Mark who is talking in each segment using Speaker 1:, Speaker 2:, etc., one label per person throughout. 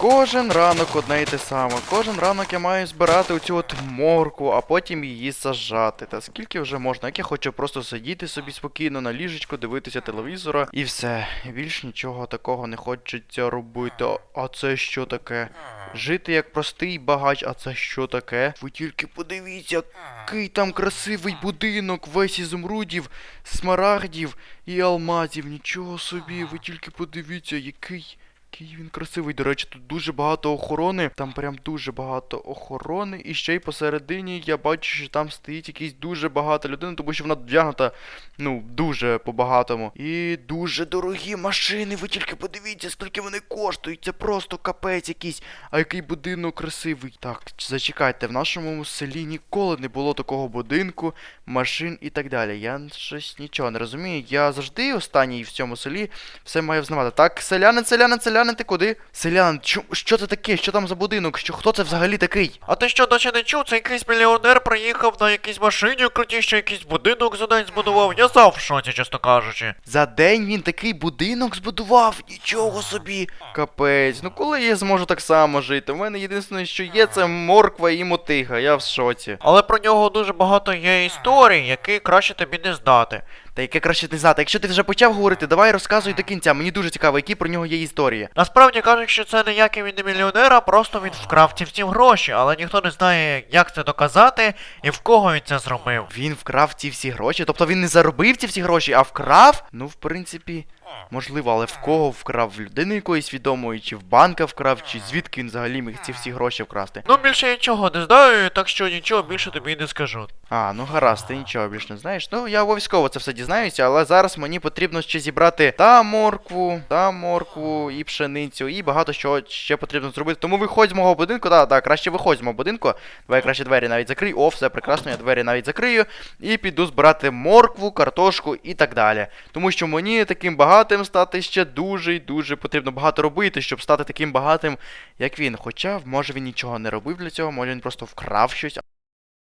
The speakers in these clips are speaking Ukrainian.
Speaker 1: Кожен ранок одне й те саме. Кожен ранок я маю збирати оцю от морку, а потім її сажати. Та скільки вже можна? Як я хочу просто сидіти собі спокійно на ліжечку, дивитися телевізора і все. Більш нічого такого не хочеться робити. А це що таке? Жити як простий багач, а це що таке? Ви тільки подивіться, який там красивий будинок, весь ізумрудів, смарагдів і алмазів. Нічого собі, ви тільки подивіться, який. Який він красивий, до речі, тут дуже багато охорони. Там прям дуже багато охорони. І ще й посередині я бачу, що там стоїть якийсь дуже багато людей, тому що вона вдягнута, ну, дуже по-багатому. І дуже дорогі машини. Ви тільки подивіться, скільки вони коштують. Це просто капець якийсь. А який будинок красивий. Так, зачекайте, в нашому селі ніколи не було такого будинку, машин і так далі. Я щось нічого не розумію. Я завжди останній в цьому селі все маю взнавати. Так, селянин, селянин, селянин, ти куди? Селянин, чу, що це таке? Що там за будинок? Що, хто це взагалі такий?
Speaker 2: А ти що досі не чув? Це якийсь мільйонер приїхав на якійсь машині, крутіше якийсь будинок за день збудував. Я сам в шоці, чесно кажучи.
Speaker 1: За день він такий будинок збудував. Нічого собі. Капець, ну коли я зможу так само жити? У мене єдине, що є, це морква і мотига. Я в шоці.
Speaker 2: Але про нього дуже багато є історій, які краще тобі не знати.
Speaker 1: Та яке краще не знати. Якщо ти вже почав говорити, давай розказуй до кінця. Мені дуже цікаво, які про нього є історії.
Speaker 2: Насправді кажуть, що це ніякий він не мільйонер, а просто він вкрав ці всі гроші, але ніхто не знає, як це доказати і в кого він це зробив.
Speaker 1: Він вкрав ці всі гроші. Тобто він не заробив ці всі гроші, а вкрав? Ну, в принципі, можливо, але в кого вкрав? В людини якоїсь відомої, чи в банка вкрав, чи звідки він взагалі міг ці всі гроші вкрасти?
Speaker 2: Ну більше я нічого не знаю, так що нічого більше тобі не скажу.
Speaker 1: А, ну гаразд, ти нічого більш не знаєш. Ну, я обов'язково це все дізнаюся, але зараз мені потрібно ще зібрати та моркву, та моркву, і пшеницю, і багато чого ще потрібно зробити. Тому виходь з мого будинку, так, так, краще виходь з мого будинку. Давай краще двері навіть закрий. О, все прекрасно, я двері навіть закрию. І піду збирати моркву, картошку і так далі. Тому що мені таким багатим стати ще дуже і дуже потрібно багато робити, щоб стати таким багатим, як він. Хоча, може він нічого не робив для цього, може він просто вкрав щось.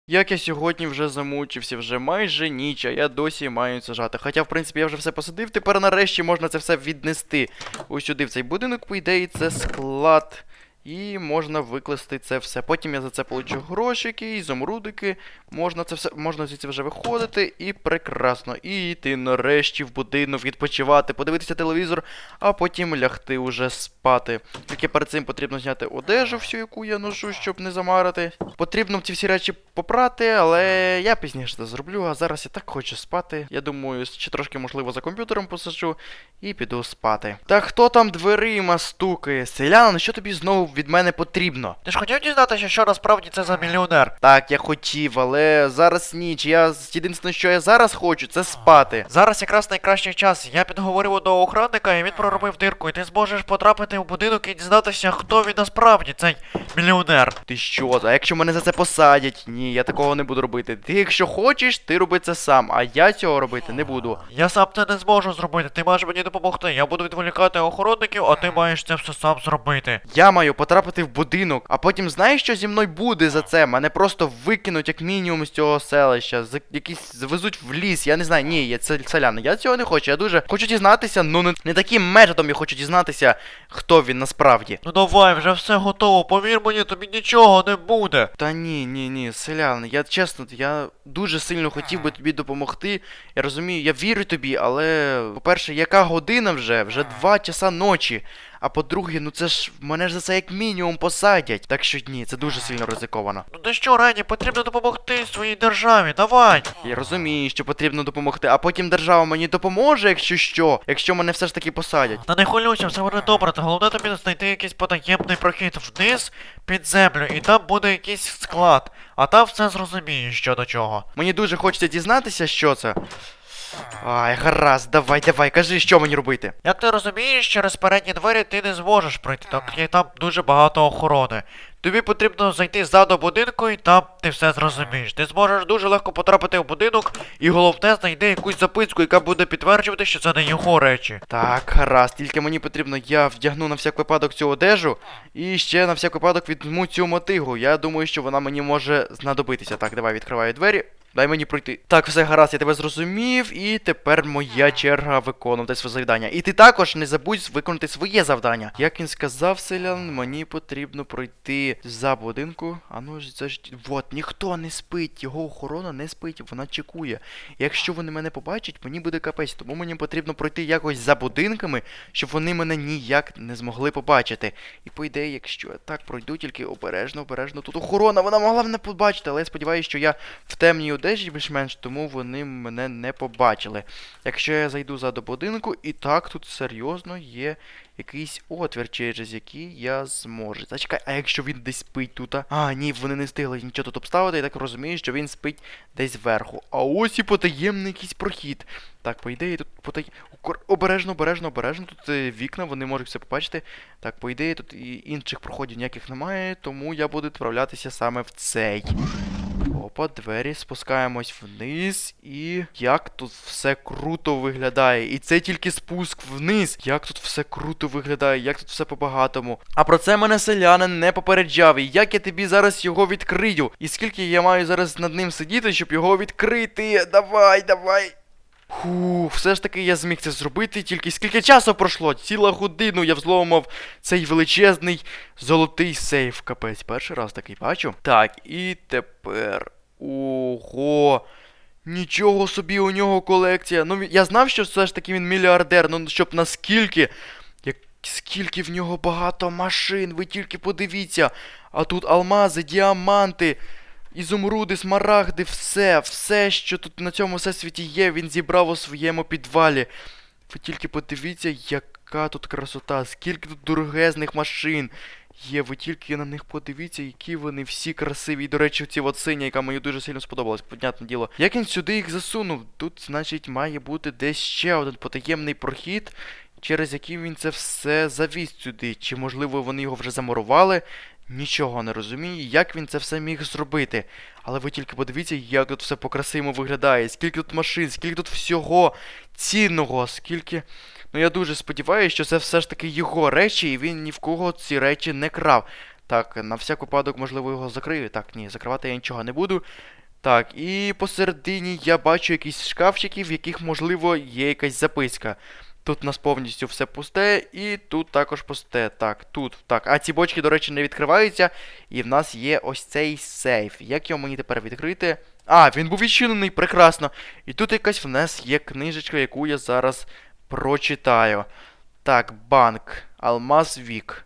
Speaker 1: Як я сьогодні вже замучився, вже майже ніч, а я досі маю сажати. Хоча, в принципі, я вже все посадив, тепер нарешті можна це все віднести ось сюди в цей будинок, по ідеї, це склад. І можна викласти це все. Потім я за це получу грошики, ізумрудики. Можна це все, можна звідси вже виходити, і прекрасно. І йти нарешті в будинок, відпочивати, подивитися телевізор, а потім лягти уже спати. Тільки перед цим потрібно зняти одежу, всю, яку я ношу, щоб не замарити. Потрібно ці всі речі попрати, але я пізніше це зроблю, а зараз я так хочу спати. Я думаю, ще трошки, можливо, за комп'ютером посаджу і піду спати. Та хто там дверима стукає? Селянин, що тобі знову від мене потрібно?
Speaker 2: Ти ж хотів дізнатися, що насправді це за мільйонер?
Speaker 1: Так, я хотів, але зараз ніч. Я єдине, що я зараз хочу, це спати.
Speaker 2: Зараз якраз найкращий час. Я підговорив до охранника, і він проробив дирку, і ти зможеш потрапити в будинок і дізнатися, хто він насправді цей мільйонер.
Speaker 1: Ти що? А якщо мене за це посадять? Ні, я такого не буду робити. Ти, якщо хочеш, ти роби це сам, а я цього робити не буду.
Speaker 2: Я сам це не зможу зробити. Ти маєш мені допомогти. Я буду відволікати охоронників, а ти маєш це все сам зробити.
Speaker 1: Я маю потрапити в будинок, а потім знаєш, що зі мною буде за це? Мене просто викинуть як мінімум з цього селища, з якісь завезуть в ліс. Я не знаю, ні, я це селяни. Я цього не хочу. Я дуже хочу дізнатися, ну не, не таким методом я хочу дізнатися, хто він насправді.
Speaker 2: Ну давай, вже все готово. Повір мені, тобі нічого не буде.
Speaker 1: Та ні, ні, ні, селян, я чесно, я дуже сильно хотів би тобі допомогти. Я розумію, я вірю тобі, але, по-перше, яка година вже? Вже два часа ночі. А по-друге, ну це ж мене ж за це як мінімум посадять. Так що ні, це дуже сильно ризиковано.
Speaker 2: Ну ти що, Рені, потрібно допомогти своїй державі, давай.
Speaker 1: Я розумію, що потрібно допомогти, а потім держава мені допоможе, якщо що, якщо мене все ж таки посадять.
Speaker 2: Та не хвилюйся, все буде добре, та головне тобі знайти якийсь потаємний прохід вниз під землю, і там буде якийсь склад, а там все зрозумієш що до чого.
Speaker 1: Мені дуже хочеться дізнатися, що це. Ай, гаразд, давай, давай, кажи, що мені робити.
Speaker 2: Як ти розумієш, через передні двері ти не зможеш пройти, так як там дуже багато охорони. Тобі потрібно зайти ззаду будинку і там ти все зрозумієш. Ти зможеш дуже легко потрапити в будинок, і головне знайди якусь записку, яка буде підтверджувати, що це не його речі.
Speaker 1: Так, гаразд, тільки мені потрібно, я вдягну на всяк випадок цю одежу і ще на всяк випадок візьму цю мотигу. Я думаю, що вона мені може знадобитися. Так, давай відкриваю двері. Дай мені пройти. Так, все гаразд, я тебе зрозумів, і тепер моя черга виконувати своє завдання. І ти також не забудь виконати своє завдання. Як він сказав, селян, мені потрібно пройти за будинку. А ну ж це ж. Вот, ніхто не спить, його охорона не спить, вона чекує. Якщо вони мене побачать, мені буде капець, тому мені потрібно пройти якось за будинками, щоб вони мене ніяк не змогли побачити. І по ідеї, якщо я так пройду, тільки обережно, обережно. Тут охорона, вона могла мене побачити, але я сподіваюся, що я в темній одежі більш-менш, тому вони мене не побачили. Якщо я зайду за до будинку, і так тут серйозно є якийсь отвір, через який я зможу. Зачекай, а якщо він десь спить тут? а? Ні, вони не встигли нічого тут обставити, я так розумію, що він спить десь зверху. А ось і потаємний якийсь прохід. Так, по ідеї, тут потай... Обережно, обережно, обережно. Тут е, вікна, вони можуть все побачити. Так, по ідеї, тут і інших проходів ніяких немає, тому я буду відправлятися саме в цей. Опа, двері, спускаємось вниз. І як тут все круто виглядає. І це тільки спуск вниз. Як тут все круто виглядає, як тут все по-багатому. А про це мене селянин не попереджав. І як я тобі зараз його відкрию? І скільки я маю зараз над ним сидіти, щоб його відкрити? Давай, давай. Фу, все ж таки я зміг це зробити, тільки скільки часу пройшло? Ціла годину я взломав цей величезний золотий сейф. Капець, перший раз такий бачу. Так, і тепер. Ого. Нічого собі у нього колекція. Ну, я знав, що все ж таки він мільярдер, ну щоб наскільки. Як скільки в нього багато машин, ви тільки подивіться. А тут алмази, діаманти, ізумруди, смарагди, все, все, що тут на цьому всесвіті є, він зібрав у своєму підвалі. Ви тільки подивіться, яка тут красота, скільки тут дорогезних машин. Є, ви тільки на них подивіться, які вони всі красиві. І, до речі, ці от синя, яка мені дуже сильно сподобалась, понятне діло. Як він сюди їх засунув? Тут, значить, має бути десь ще один потаємний прохід, через який він це все завіз сюди. Чи, можливо, вони його вже замурували? Нічого не розумію, як він це все міг зробити. Але ви тільки подивіться, як тут все по-красивому виглядає, скільки тут машин, скільки тут всього цінного, скільки. Ну я дуже сподіваюся, що це все ж таки його речі, і він ні в кого ці речі не крав. Так, на всяк випадок, можливо, його закрию. Так, ні, закривати я нічого не буду. Так, і посередині я бачу якісь шкафчики, в яких, можливо, є якась записка. Тут у нас повністю все пусте, і тут також пусте. Так, тут. Так. А ці бочки, до речі, не відкриваються. І в нас є ось цей сейф. Як його мені тепер відкрити? А, він був відчинений, прекрасно. І тут якась в нас є книжечка, яку я зараз прочитаю. Так, банк. Алмаз Вік.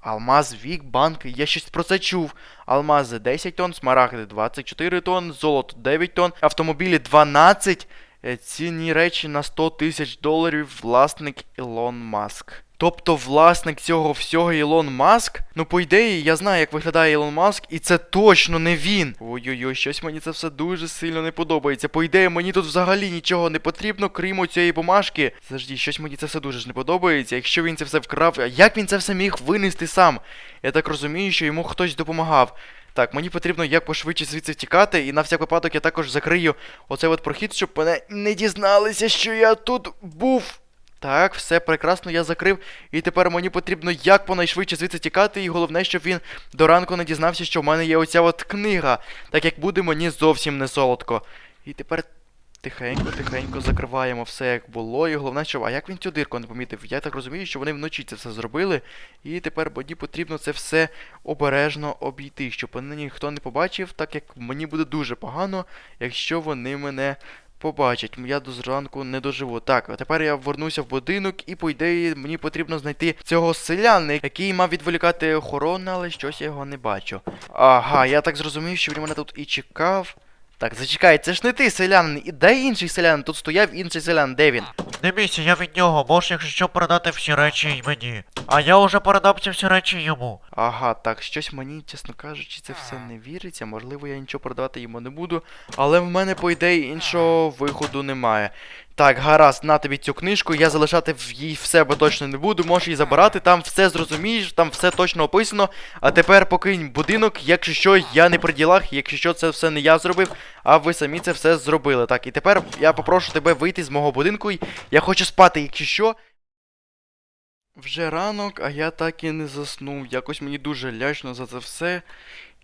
Speaker 1: Алмаз Вік, банк. Я щось про це чув. Алмази 10 тонн, смарагди 24 тонн, золото 9 тонн, автомобілі 12. Е, Цінні речі на 100 тисяч доларів власник Ілон Маск. Тобто власник цього всього Ілон Маск? Ну, по ідеї, я знаю, як виглядає Ілон Маск, і це точно не він. Ой-ой-ой, щось мені це все дуже сильно не подобається. По ідеї, мені тут взагалі нічого не потрібно, крім цієї бумажки. Завжди, щось мені це все дуже ж не подобається. Якщо він це все вкрав, а як він це все міг винести сам? Я так розумію, що йому хтось допомагав. Так, мені потрібно як пошвидше звідси втікати, і на всяк випадок я також закрию оцей от прохід, щоб мене не дізналися, що я тут був. Так, все прекрасно, я закрив. І тепер мені потрібно як понайшвидше звідси тікати, і головне, щоб він до ранку не дізнався, що в мене є оця от книга. Так як буде мені зовсім не солодко. І тепер тихенько, тихенько закриваємо все як було. І головне, що. А як він цю дирку не помітив? Я так розумію, що вони вночі це все зробили. І тепер мені потрібно це все обережно обійти, щоб мене ніхто не побачив, так як мені буде дуже погано, якщо вони мене побачать. Я до зранку не доживу. Так, а тепер я вернуся в будинок, і по ідеї мені потрібно знайти цього селяни, який мав відволікати охорону, але щось я його не бачу. Ага, я так зрозумів, що він мене тут і чекав. Так, зачекай, це ж не ти, селянин. І де інший селянин? Тут стояв інший селянин, де він?
Speaker 2: Не бійся, я від нього, можеш, якщо що, передати всі речі й мені. А я вже передав ці всі речі йому.
Speaker 1: Ага, так, щось мені, чесно кажучи, це все не віриться. Можливо, я нічого продавати йому не буду. Але в мене, по ідеї, іншого виходу немає. Так, гаразд, на тобі цю книжку, я залишати в їй в себе точно не буду, можеш її забирати, там все зрозумієш, там все точно описано. А тепер покинь будинок, якщо що, я не при ділах, якщо що, це все не я зробив, а ви самі це все зробили. Так, і тепер я попрошу тебе вийти з мого будинку. Я хочу спати, якщо що. Вже ранок, а я так і не заснув. Якось мені дуже лячно за це все.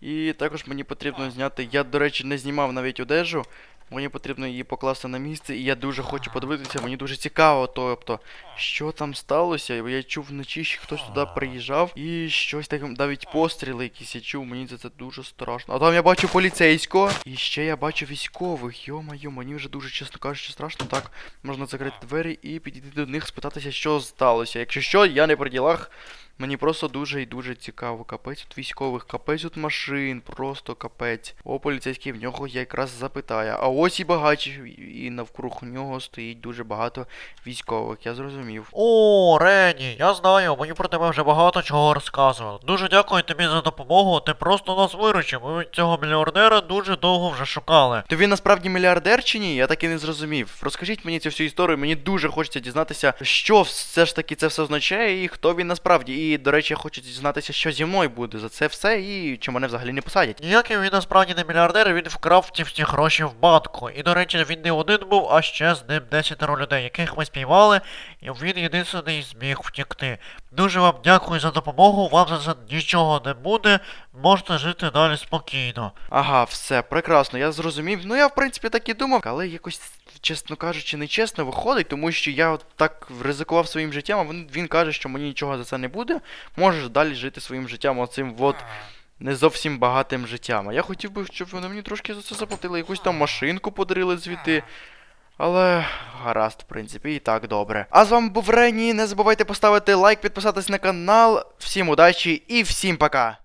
Speaker 1: І також мені потрібно зняти. Я, до речі, не знімав навіть одежу. Мені потрібно її покласти на місце, і я дуже хочу подивитися, мені дуже цікаво, тобто, що там сталося. Я чув вночі, що хтось туди приїжджав, і щось таке, навіть постріли якісь я чув, мені за це дуже страшно. А там я бачу поліцейського, і ще я бачу військових. Йо-моє, мені вже дуже, чесно кажучи, страшно. Так, можна закрити двері і підійти до них, спитатися, що сталося. Якщо що, я не при ділах. Мені просто дуже і дуже цікаво. Капець тут військових, капець тут машин, просто капець. О, поліцейський в нього я якраз запитаю. А ось і багач, і навкруг нього стоїть дуже багато військових, я зрозумів.
Speaker 2: О, Рені, я знаю, мені про тебе вже багато чого розказували. Дуже дякую тобі за допомогу, ти просто нас виручив. Ми цього мільярдера дуже довго вже шукали.
Speaker 1: То він насправді мільярдер чи ні? Я так і не зрозумів. Розкажіть мені цю всю історію, мені дуже хочеться дізнатися, що все ж таки це все означає і хто він насправді. І, до речі, я хочу дізнатися, що зі мною буде за це все і чи мене взагалі не посадять.
Speaker 2: Ніякий він насправді не мільярдер, він вкрав ті всі гроші в банку. І, до речі, він не один був, а ще з ним 10 людей, яких ми спіймали, і він єдиний зміг втікти. Дуже вам дякую за допомогу, вам за це нічого не буде, можете жити далі спокійно.
Speaker 1: Ага, все, прекрасно, я зрозумів. Ну я в принципі так і думав, але якось, чесно кажучи, нечесно виходить, тому що я от так ризикував своїм життям, а він, він каже, що мені нічого за це не буде. Можеш далі жити своїм життям, оцим от не зовсім багатим життям. А я хотів би, щоб вони мені трошки за це заплатили, якусь там машинку подарили звідти. Але гаразд, в принципі, і так добре. А з вами був Рені. Не забувайте поставити лайк, підписатись на канал. Всім удачі і всім пока!